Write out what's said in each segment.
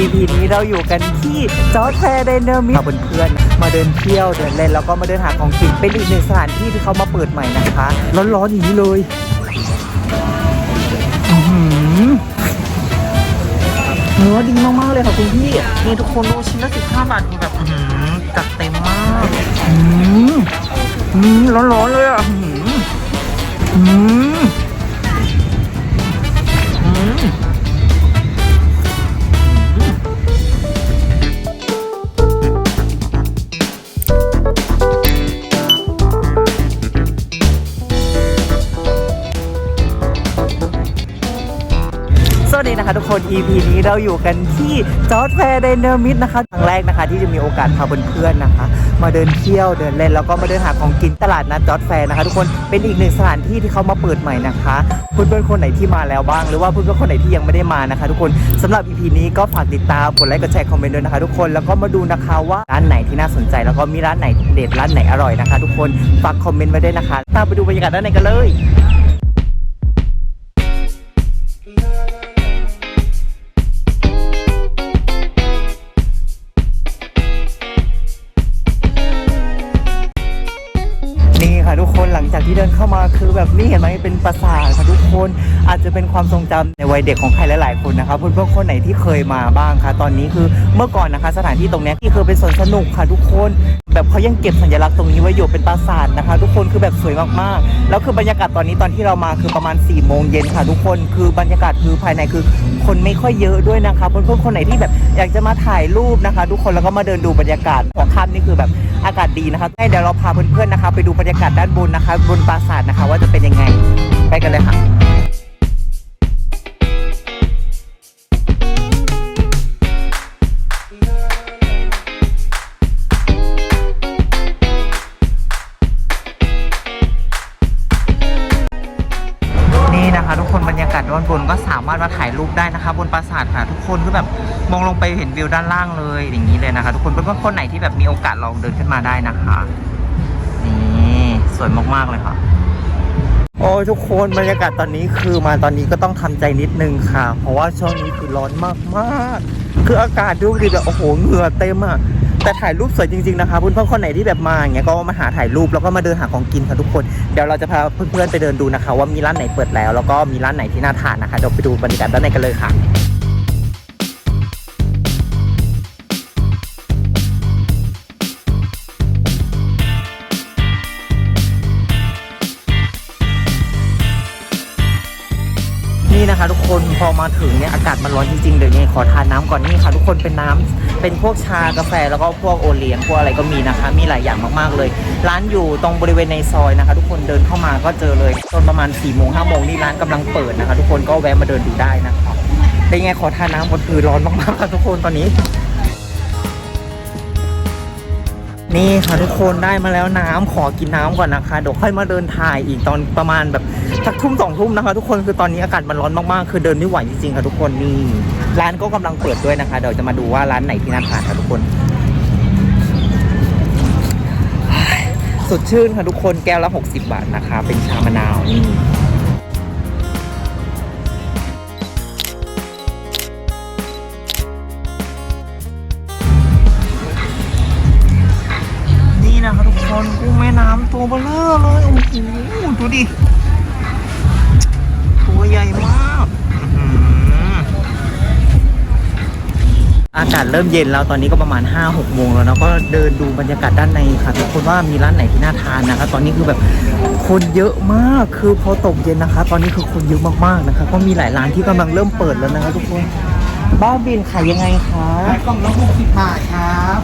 EP นี้เราอยู่กันที่จอร์จแฟร์เดนเนอร์มิมาเพื่อนๆมาเดินเที่ยวเดินเล่นแล้วก็มาเดินหาของกินเป็นอีกหนึ่งสถานที่ที่เขามาเปิดใหม่นะคะ ร้อนๆอย่างนี้เลยอื้อหือเนื้อดีมากๆเลยค่ะคุณพี่นี่ทุกคนดูชิ้นละ15บาทคือแบบอื้อหือจัดเต็มมากอืมอืมร้อนๆเลยอะอื้อหืออืม EP นี้เราอยู่กันที่จอร์จแฟร์ไดนามิดนะคะครั้งแรกนะคะ ที่จะมีโอกาสพาเพื่อนๆนะคะ มาเดินเที่ยวเดินเล่นแล้วก็มาเดินหาของกินตลาดนัดจอร์จแฟร์นะคะ ทุกคนเป็นอีกหนึ่งสถานที่ที่เขามาเปิดใหม่นะคะเพื่อนๆคนไหนที่มาแล้วบ้าง หรือว่าเพื่อนๆคนไหนที่ยังไม่ได้มานะคะ ทุกคนสำหรับ EP นี้ก็ฝากติดตามกดไลค์กดแชร์คอมเมนต์ด้วยนะคะ ทุกคนแล้วก็มาดูนะคะว่าร้านไหนที่น่าสนใจ แล้วก็มีร้านไหนเด็ดร้านไหนอร่อยนะคะ ทุกคนฝากคอมเมนต์ไว้ด้วยนะคะ ตามไปดูบรรยากาศด้านในกันเลยานที่เดินเข้ามาคือแบบนี่เห็นไหมเป็นปราสาทค่ะทุกคนอาจจะเป็นความทรงจำในวัยเด็กของใครหลาย ๆ คนนะครับเพื่อนๆคนไหนที่เคยมาบ้างคะตอนนี้คือเมื่อก่อนนะคะ สถานที่ตรงนี้ที่คือเป็นสวนสนุกค่ะทุกคน แบบเขายังเก็บสัญลักษณ์ตรงนี้ไว้อยู่เป็นปราสาทนะคะ ทุกคนคือแบบสวยมากๆ แล้วคือบรรยากาศตอนนี้ตอนที่เรามาคือประมาณ4ี่โมงเย็นค่ะทุกคนคือบรรยากาศคือภายในคือ คนไม่ค่อยเยอะด้วยนะคะเพื่อนๆคนไหนที่แบบอยากจะมาถ่ายรูปนะคะ ทุกคนแล้วก็มาเดินดูบรรยากาศหัวค่ำนี่คือแบบอากาศดีนะคะให้เดี๋ยวเราพาเพื่อนๆนะคะ ไปดูบรรยากาศด้านบนนะคะ บนปราสาทนะคะ ว่าจะเป็นยังไงไปกันเลยค่ะามารถมาถ่ายรูปได้นะคะ บนปราสาทค่ะ ทุกคนคือแบบมองลงไปเห็นวิวด้านล่างเลย อย่างนี้เลยนะคะ ทุกคนเพื่อนๆคนไหนที่แบบมีโอกาสลองเดินขึ้นมาได้นะคะนี่สวยมากๆเลยค่ะ โอ้ยทุกคนบรรยากาศตอนนี้คือมาตอนนี้ก็ต้องทำใจนิดนึงค่ะ เพราะว่าช่วงนี้คือร้อนมากมากคืออากาศดูดิแบบโอ้โหเหงื่อเต็มอะแต่ถ่ายรูปสวยจริงๆนะคะเพื่อนๆคนไหนที่แบบมาอย่างเงี้ยก็มาหาถ่ายรูปแล้วก็มาเดินหาของกินค่ะทุกคนเดี๋ยวเราจะพาเพื่อนๆไปเดินดูนะคะ ว่ามีร้านไหนเปิดแล้ว แล้วก็มีร้านไหนที่น่าทานนะคะเดี๋ยวไปดูบรรยากาศด้านในกันเลยค่ะ นี่นะคะ ทุกคนพอมาถึงเนี่ยอากาศมันร้อนจริงๆเดี๋ยวนี้ขอทานน้ำก่อนนี่ค่ะ ทุกคนเป็นน้ำเป็นพวกชากาแฟแล้วก็พวกโอเลี้ยงพวกอะไรก็มีนะคะ มีหลายอย่างมากๆเลย ร้านอยู่ตรงบริเวณในซอยนะคะ ทุกคนเดินเข้ามาก็เจอเลยตอนประมาณ4ี่โมงห้าโมงนี่ร้านกำลังเปิดนะคะ ทุกคนก็แวะมาเดินดูได้นะคะเป็นไงขอทานน้ำก่อนคือร้อนมากๆค่ะทุกคนตอนนี้นี่ค่ะทุกคนได้มาแล้วน้ำขอกินน้ำก่อนนะคะเดี๋ยวค่อยมาเดินถ่ายอีกตอนประมาณแบบ สักทุ่มสองทุ่มนะคะ ทุกคนคือตอนนี้อากาศมันร้อนมากๆ คือเดินไม่ไหวจริงๆค่ะทุกคนนี่ร้านก็กำลังเปิดด้วยนะคะ เดี๋ยวจะมาดูว่าร้านไหนที่น่าทานค่ะทุกคน สดชื่นค่ะทุกคนแก้วละ 60 บาทนะคะ เป็นชามะนาวนี่นี่นะคะทุกคนกุ้งแม่น้ำตัวเบลอเลย โอ้โหดูดิากาศเริ่มเย็นแล้วตอนนี้ก็ประมาณ 5 6โมงแล้วเนาะก็เดินดูบรรยากาศด้านในค่ะทุกคนว่ามีร้านไหนที่น่าทานนะคะตอนนี้คือแบบคนเยอะมากคือพอตกเย็นนะคะ ตอนนี้คือคนเยอะมากๆนะคะก็มีหลายร้านที่กำลังเริ่มเปิดแล้วนะคะทุกคนบ้าบินขายยังไงคะขายกล่องละ60บาทครับ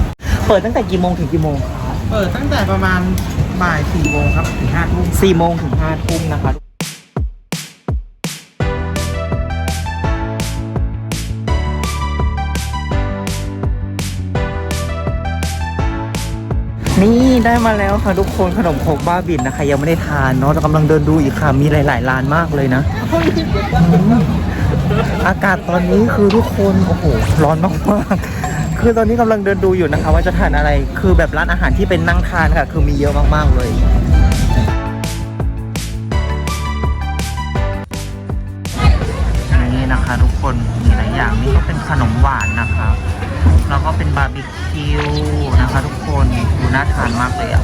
เปิดตั้งแต่กี่โมงถึงกี่โมงคะเปิดตั้งแต่ประมาณบ่าย4โมงครับถึง5ทุ่มสี่โมงถึงห้าทุ่มนะคะ นี่ได้มาแล้วค่ะทุกคนขนมครกบ้าบินนะคะ ยังไม่ได้ทานเนาะเรากำลังเดินดูอีกค่ะ มีหลายๆร้านมากเลยนะอืมอากาศตอนนี้คือทุกคนโอ้โหร้อนมากๆคือตอนนี้กำลังเดินดูอยู่นะคะ ว่าจะทานอะไรคือแบบร้านอาหารที่เป็นนั่งทานค่ะ คือมีเยอะมากๆเลย นี่นะคะ ทุกคนมีหลายอย่างนี่ก็เป็นขนมหวานนะครับ แล้วก็เป็นบาร์บีคิวนะคะทุกคนดูน่าทานมากเลยอะ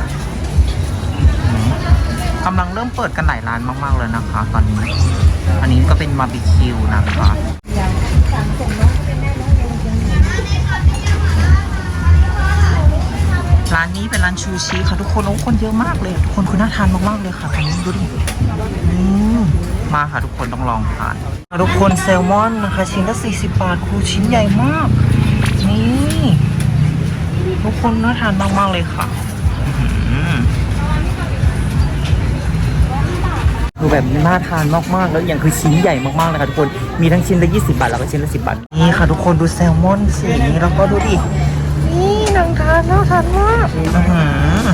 กำลังเริ่มเปิดกันหลายร้านมากๆเลยนะคะ ตอนนี้ อันนี้ก็เป็นบาร์บีคิวนะคะร้านนี้เป็นร้านชูชีค่ะทุกคนโอ้คนเยอะมากเลย ทุกคนคือน่าทานมากๆเลยค่ะตอนนี้ดูดิมาค่ะทุกคนต้องลองทาน ทุกคนแซลมอนนะคะชิ้นละ40 บาทครูชิ้นใหญ่มาก ทุกคนน่าทานมาก ๆ เลยค่ะอื้อหือคือแบบน่าทานมาก ๆ แล้วอย่างคือชิ้นใหญ่มากๆเลยค่ะทุกคนมีทั้งชิ้นละ 20 บาท แล้วก็ชิ้นละ 10 บาท นี่ค่ะทุกคนดูแซลมอนสีนี้แล้วก็ดูดิ นี่นางทานน่าทานมากอื้อหือ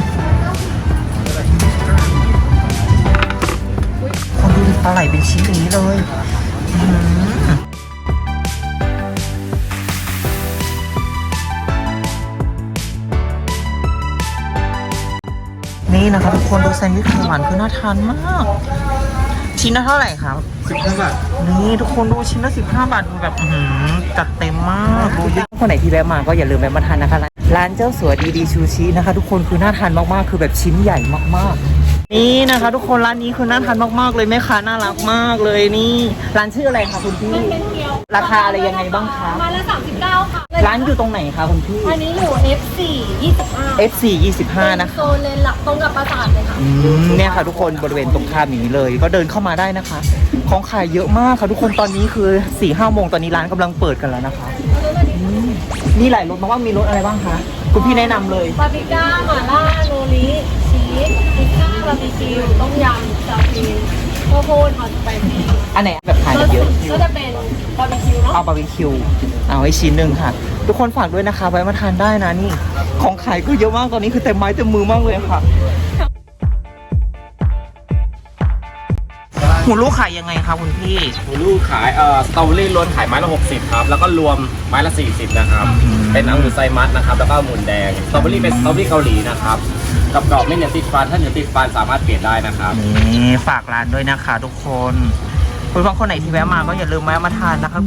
คนดูดิปลาไหลเป็นชิ้นอย่างนี้เลย นี่นะคะทุกคนดูแซนด์วิชไข่หวานคือน่าทานมาก ชิ้นละเท่าไหร่ครับ สิบห้าบาท นี่ทุกคนดูชิ้นละ15บาทดูแบบอื้อหือจัดเต็มมากดูเยอะคนไหนที่แวะมาก็อย่าลืมแวะมาทานนะคะ ร้านเจ้าสัวดีดีชูชีนะคะ ทุกคนคือน่าทานมากๆ คือแบบชิ้นใหญ่มากๆ นี่นะคะ ทุกคนร้านนี้คือน่าทานมากๆเลยแม่ค้าน่ารักมากเลยนี่ร้านชื่ออะไรคะคุณพี่ราคาอะไรยังไงบ้างคะไมาละ39ค่ะร้านอยู่ตรงไหนคะคุณพี่ อันนี้อยู่ F4 25 F4 25 นะคะโซนเลนหลักตรงกับปราสาทเลยค่ะอืมเนี่ยค่ะทุกคนบริเวณตรงข้ามอย่างนี้เลย ก็เดินเข้ามาได้นะคะ ของขายเยอะมากค่ะทุกคนตอนนี้คือ4ี่ห้าโมงตอนนี้ร้านกำลังเปิดกันแล้วนะคะอืมมีหลายรสมากว่ามีรสอะไรบ้างคะคุณพี่แนะนำเลยบาร์บีก้าหม่าล่าโนริชีสพิซซ่า บาร์บีคิวต้มยำซาฟีนข้าวโพดฮอตสไปซี่อันไหนแบบขายก็เยอะก็จะเป็นบาร์บีคิวเนาะเอาบาร์บีคิวเอาไว้ชิ้นหนึ่งค่ะ ทุกคนฝากด้วยนะคะไว้มาทานได้นะนี่ ของขายก็เยอะมากตอนนี้คือเต็มไม้เต็มมือมากเลยค่ะหูลูกขายยังไงคะคุณพี่หมูลูกขายเอ่อสตรอเบอรี่ล้วนขายไม้ละ 60 ครับ แล้วก็รวมไม้ละ 40 นะครับอืมเป็นองุ่นไซมัสนะครับ แล้วก็องุ่นแดงสตรอเบอรี่เป็นสตรอเบอรี่เกาหลีนะครับ กับกรอบไม่เหนียวติดฟัน ถ้าเหนียวติดฟันสามารถเปลี่ยนได้นะครับ นี่ฝากร้านด้วยนะคะทุกคนคุณฟังคนไหนที่แวะมาก็อย่าลืมแวะมาทานนะคะ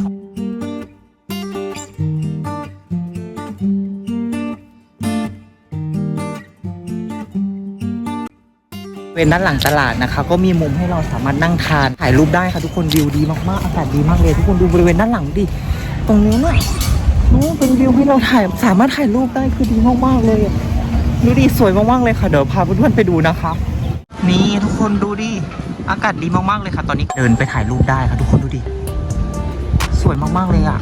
เป็นด้านหลังตลาดนะคะ ก็มีมุมให้เราสามารถนั่งทานถ่ายรูปได้ค่ะทุกคนวิวดีมากๆอากาศดีมากเลยทุกคนดูบริเวณด้านหลังดิตรงนู้นน่ะนู้นเป็นวิวให้เราถ่ายสามารถถ่ายรูปได้คือดีมากๆเลย ดูดิสวยมากๆเลยค่ะ เดี๋ยวพาเพื่อนๆไปดูนะคะ นี่ทุกคนดูดิ อากาศดีมากๆเลยค่ะ ตอนนี้เดินไปถ่ายรูปได้ค่ะ ทุกคนดูดิ สวยมากๆเลยอะ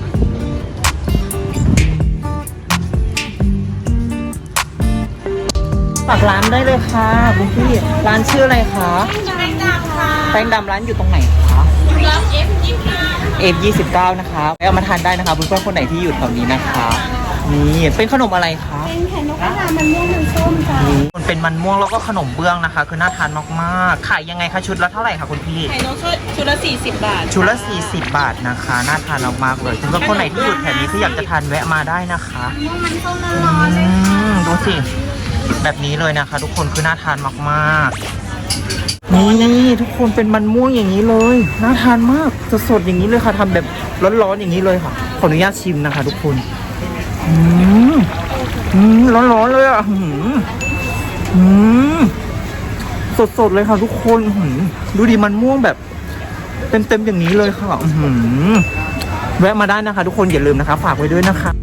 ฝากร้านได้เลยค่ะคุณพี่ ร้านชื่ออะไรคะแป้งดำค่ะแป้งดำร้านอยู่ตรงไหนคะอยู่รับ F25 F29 นะคะไปเอามาทานได้นะคะเพื่อนๆคนไหนที่อยู่แถวนี้นะคะ นี่เป็นขนมอะไรคะเป็นแผ่นนกกระทามันม่วงมันส้มจ้านี่มันเป็นมันม่วงแล้วก็ขนมเบื้องนะคะ คือน่าทานมากๆขายยังไงคะชุดละเท่าไหร่คะคุณพี่ ไข่นกชุดละ40 บาทชุดละ 40 บาทนะคะ น่าทานมากๆเลยสำหรับคนไหนที่อยู่แถวนี้ที่อยากจะทานแวะมาได้นะคะม่วงมันส้มอืร้อนๆเลยค่ะมดูสิ แบบนี้เลยนะคะ ทุกคนคือน่าทานมากๆนี่ทุกคนเป็นมันม่วงอย่างนี้เลย น่าทานมากสดๆอย่างนี้เลยค่ะทำแบบร้อนๆอย่างนี้เลยค่ะ ขออนุญาตชิมนะคะ ทุกคน อืมอืมร้อนๆเลยอะอืมสดๆเลยค่ะทุกคนหือดูดิมันม่วงแบบเต็มๆอย่างนี้เลยค่ะอื้อหือแวะมาได้นะคะ ทุกคนอย่าลืมนะคะ ฝากไว้ด้วยนะคะ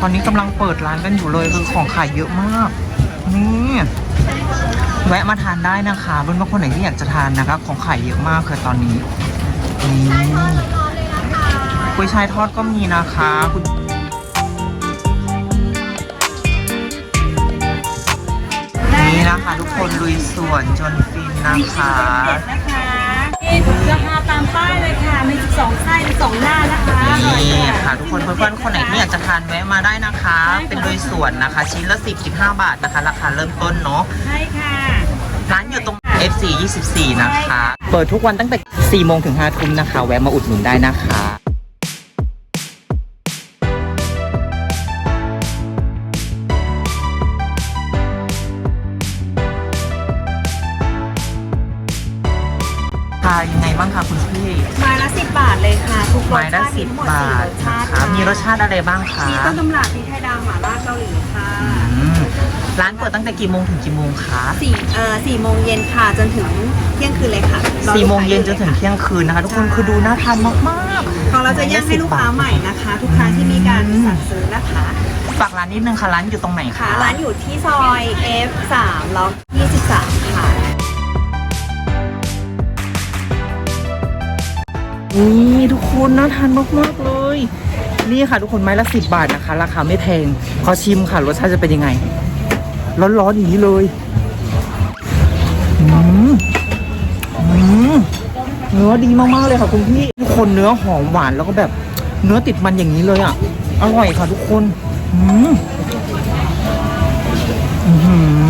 ตอนนี้กำลังเปิดร้านกันอยู่เลยคือของขายเยอะมาก นี่แวะมาทานได้นะคะเพื่นบางคนไหนที่อยากจะทานนะคะ ของขายเยอะมากคือตอนนี้นี่กุ้ยช่ายทอดก็มีนะคะคุณนี่นะคะ ทุกคนลุยสวนจนฟินนะคะ ราคาตามป้ายเลยค่ะ มี 12ไส้มี2หน้านะคะอร่อยนี่ค่ะ ทุกคนเพื่อนๆคนไหนที่อยากจะทานแวะมาได้นะคะ เป็นโดยส่วนนะคะ ชิ้นละ 10 15 บาทนะคะ ราคาเริ่มต้นเนาะใช่ค่ะร้านอยู่ตรง FC 24 นะคะ เปิดทุกวันตั้งแต่ 4 โมงถึง 5 ทุ่มนะคะ แวะมาอุดหนุนได้นะคะ เลยค่ะ ทุกรไม้สละชาติสิมีบทั้งหมดบาทสี่รสชานะติคะมีรสชาติอะไรบ้างคะมีต้นตำรับพริกไทยดำหม่าล่าเกาหลีค่ะอืมร้านเปิดตั้งแต่กี่โมงถึงกี่โมงคะสี่เอ่อสี่โมงเย็นค่ะจนถึงเที่ยงคืนเลยค่ะรอสี่ลูกโมงค้าเย็นจนถึงเที่ยงคืนนะคะ ทุกคนคือดูน่าทานมากๆของเราจะย่างให้ลูกค้าใหม่นะคะ ทุกครั้งที่มีการสั่งซื้อนะคะ ฝากร้านนิดนึงค่ะร้านอยู่ตรงไหนค่ะคะร้านอยู่ที่ซอย F3 ล็อก23 นี่ทุกคนน่าทานมากๆเลย นี่ค่ะทุกคนไม้ละสิบบาทนะคะ ราคาไม่แพงขอชิมค่ะรสชาติจะเป็นยังไง ร้อนๆอย่างนี้เลยอืมอืมเนื้อดีมากๆเลยค่ะคุณพี่ทุกคนเนื้อหอมหวานแล้วก็แบบเนื้อติดมันอย่างนี้เลยอะ อร่อยค่ะทุกคน อืมอื้อหือ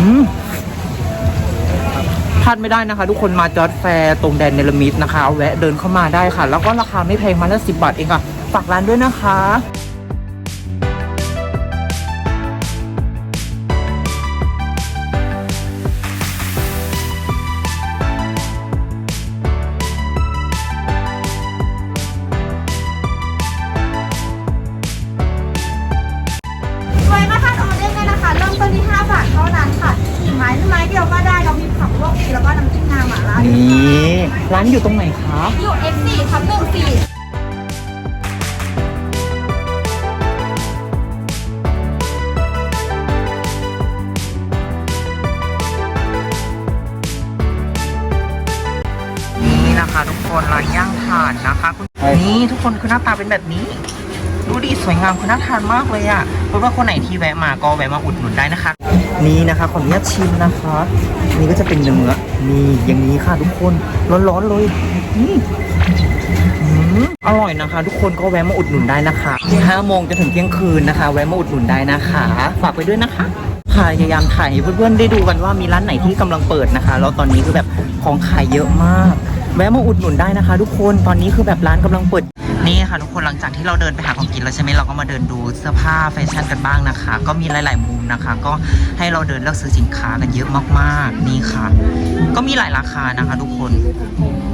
พลาดไม่ได้นะคะ ทุกคนมาจอดแฟร์ตรงแดนเนลมิดนะคะ แวะเดินเข้ามาได้ค่ะ แล้วก็ราคาไม่แพงมาละสิบบาทเองค่ะ ฝากร้านด้วยนะคะานอยู่ตรงไหนคะอยู่ F4 ทับหนึ่งสี่นี่นะคะ ทุกคนร้านย่างถ่านนะคะคุณนี่ทุกคนคือหน้าตาเป็นแบบนี้ ดูดีสวยงามคือน่าทานมากเลยอะ่ะเพราะว่าคนไหนที่แวะมาก็แวะมาอุดหนุนได้นะคะ นี่นะคะขออนุญาตชิมนะคะ นี่ก็จะเป็นเนื้อนี่อย่างนี้ค่ะทุกคนร้อนๆเลยนี่อร่อยนะคะ ทุกคนก็แวะมาอุดหนุนได้นะคะ5โมงจนถึงเที่ยงคืนนะคะ แวะมาอุดหนุนได้นะคะฝากไปด้วยนะคะพยายามถ่ายให้เพื่อนๆได้ดูกันว่ามีร้านไหนที่กำลังเปิดนะคะแล้วตอนนี้คือแบบของขายเยอะมาก แวะมาอุดหนุนได้นะคะ ทุกคนตอนนี้คือแบบร้านกำลังเปิด นี่ค่ะทุกคนหลังจากที่เราเดินไปหาของกินแล้วใช่ไหมเราก็มาเดินดูเสื้อผ้าแฟชั่นกันบ้างนะคะ ก็มีหลาย ๆ มุมนะคะ ก็ให้เราเดินเลือกซื้อสินค้ากันเยอะมากๆนี่ค่ะ ก็มีหลายราคานะคะ ทุกคน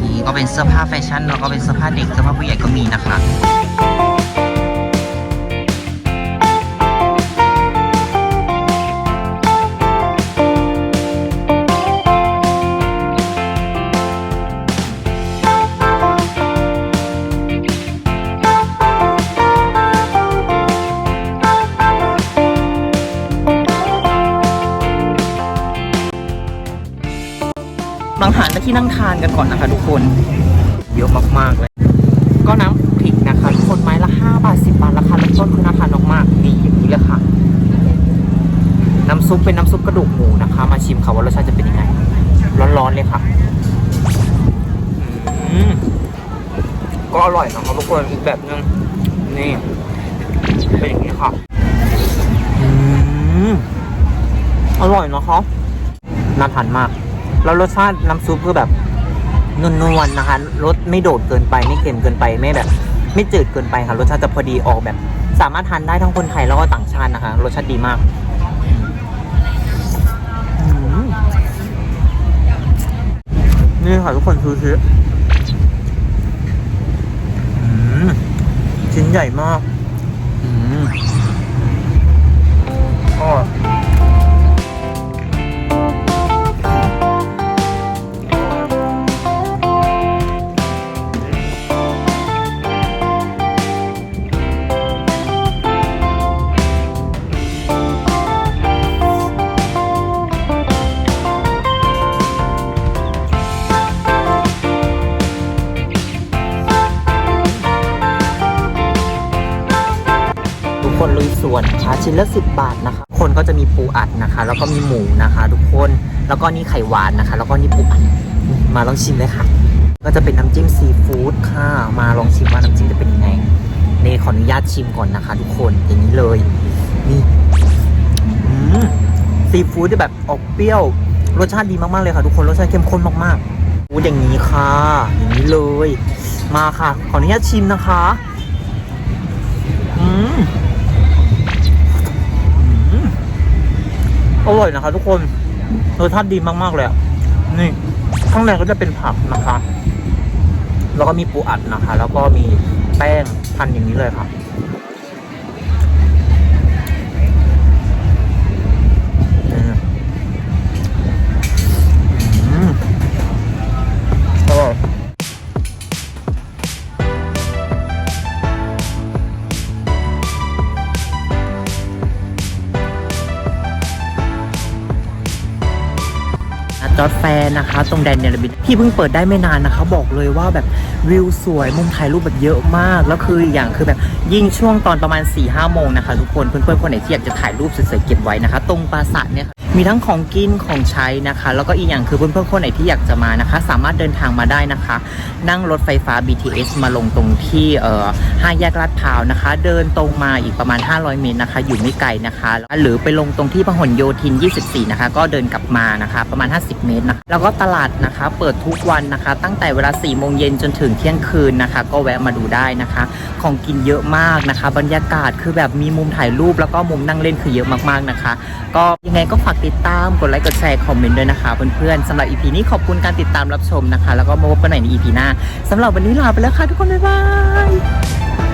นี่ก็เป็นเสื้อผ้าแฟชั่นแล้วก็เป็นเสื้อผ้าเด็กเสื้อผ้าผู้ใหญ่ก็มีนะคะ ที่นั่งทานกันก่อนนะคะทุกคน เยอะมากๆเลย ก็น้ำพริกนะคะทุกคนไม้ละ 5 บาท 10 บาทราคาเริ่มต้นคือน่าทานมากๆนี่อย่างนี้เลยค่ะ น้ำซุปเป็นน้ำซุปกระดูกหมูนะคะ มาชิมค่ะว่ารสชาติจะเป็นยังไง ร้อนๆเลยค่ะก็อร่อยนะครับทุกคนอีกแบบนึงนี่เป็นอย่างนี้ค่ะอืมอร่อยนะคะน่าทานมาก แล้วรสชาติน้ำซุปคือแบบนวลๆนะคะรสไม่โดดเกินไปไม่เค็มเกินไปไม่แบบ ไม่จืดเกินไปค่ะรสชาติจะพอดีออกแบบ สามารถทานได้ทั้งคนไทยแล้วก็ต่างชาตินะคะรสชาติดีมากอืมนี่ค่ะทุกคนซูชิอืมชิ้นใหญ่มาก คนก็จะมีปูอัดนะคะ แล้วก็มีหมูนะคะ ทุกคน แล้วก็นี่ไข่หวานนะคะ แล้วก็นี่ปูอัด มาลองชิมเลยค่ะ ก็จะเป็นน้ำจิ้มซีฟู้ดค่ะ มาลองชิมว่าน้ำจิ้มจะเป็นยังไงเนี่ขออนุญาตชิมก่อนนะคะ ทุกคน อย่างนี้เลย นี่อซีฟู้ดที่แบบออกเปรี้ยว รสชาติดีมากๆเลยค่ะ ทุกคน รสชาติเข้มข้นมากๆพูดอย่างนี้ค่ะ อย่างนี้เลย มาค่ะ ขออนุญาตชิมนะคะ อืม อร่อยนะคะ ทุกคนรสชาติดีมากๆเลยนี่ข้างในก็จะเป็นผักนะคะ แล้วก็มีปูอัดนะคะ แล้วก็มีแป้งพันอย่างนี้เลยค่ะ จอดแฟร์นะคะ ตรงแดนเนลบิทที่เพิ่งเปิดได้ไม่นานนะคะ บอกเลยว่าแบบวิวสวยมุมถ่ายรูปแบบเยอะมาก แล้วคืออย่างคือแบบยิ่งช่วงตอนประมาณ4ี่ห้าโมงนะคะ ทุกคนเพื่อนๆคนไหนที่อยากจะถ่ายรูปสวยๆเก็บไว้นะคะ ตรงปราสาทเนี่ยค่ะ มีทั้งของกินของใช้นะคะ แล้วก็อีกอย่างคือเพื่อนๆคนไหนที่อยากจะมานะคะ สามารถเดินทางมาได้นะคะ นั่งรถไฟฟ้า BTS มาลงตรงที่เอ่อห้าแยกลาดพร้าวนะคะ เดินตรงมาอีกประมาณ 500 เมตรนะคะ อยู่ไม่ไกลนะคะ หรือไปลงตรงที่พหลโยธิน 24 นะคะ ก็เดินกลับมานะคะ ประมาณ 50 เมตรนะะแล้วก็ตลาดนะคะ เปิดทุกวันนะคะ ตั้งแต่เวลา 4 โมงเย็นจนถึงเที่ยงคืนนะคะ ก็แวะมาดูได้นะคะ ของกินเยอะมากนะคะ บรรยากาศคือแบบมีมุมถ่ายรูปแล้วก็มุมนั่งเล่นคือเยอะมากๆนะคะ ก็ยังไงก็ฝากติติดตาม กดไลค์ กดแชร์ คอมเมนต์ด้วยนะคะเพื่อนๆสำหรับ EP นี้ขอบคุณการติดตามรับชมนะคะ แล้วก็มาพบกันใหม่ใน EP หน้าสำหรับวันนี้ลาไปแล้วค่ะทุกคน บ๊ายบาย